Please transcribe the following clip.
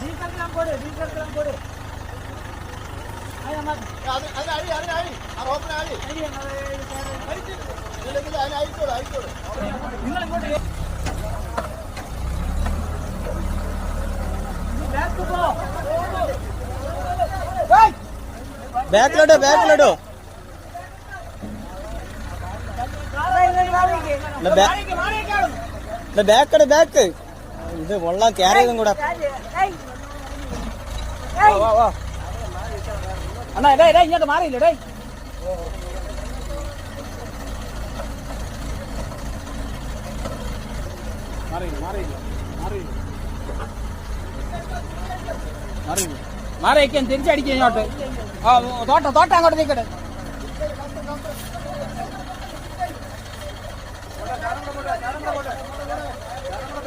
ஜீ கருக்கலாம் போடு ஜீ கருக்கலாம் போடு. നിങ്ങളിങ്ങോട്ട് ബാക്കിലോട്ടോ. ബാക്കിലോട്ടോ ബാക്കട് ബാക്ക്. ഇത് കൊള്ളാം ക്യാരി കൂടെ. വാ വാ. அண்ணா டேய் டேய் இங்க மாறி இல்ல டேய் மாறி மாறி മാറി മാറി മാറിയൊക്കെ തിരിച്ചടിക്കുക ഇങ്ങോട്ട് ആ തോട്ടം തോട്ടം അങ്ങോട്ട് നീക്കട്ടെ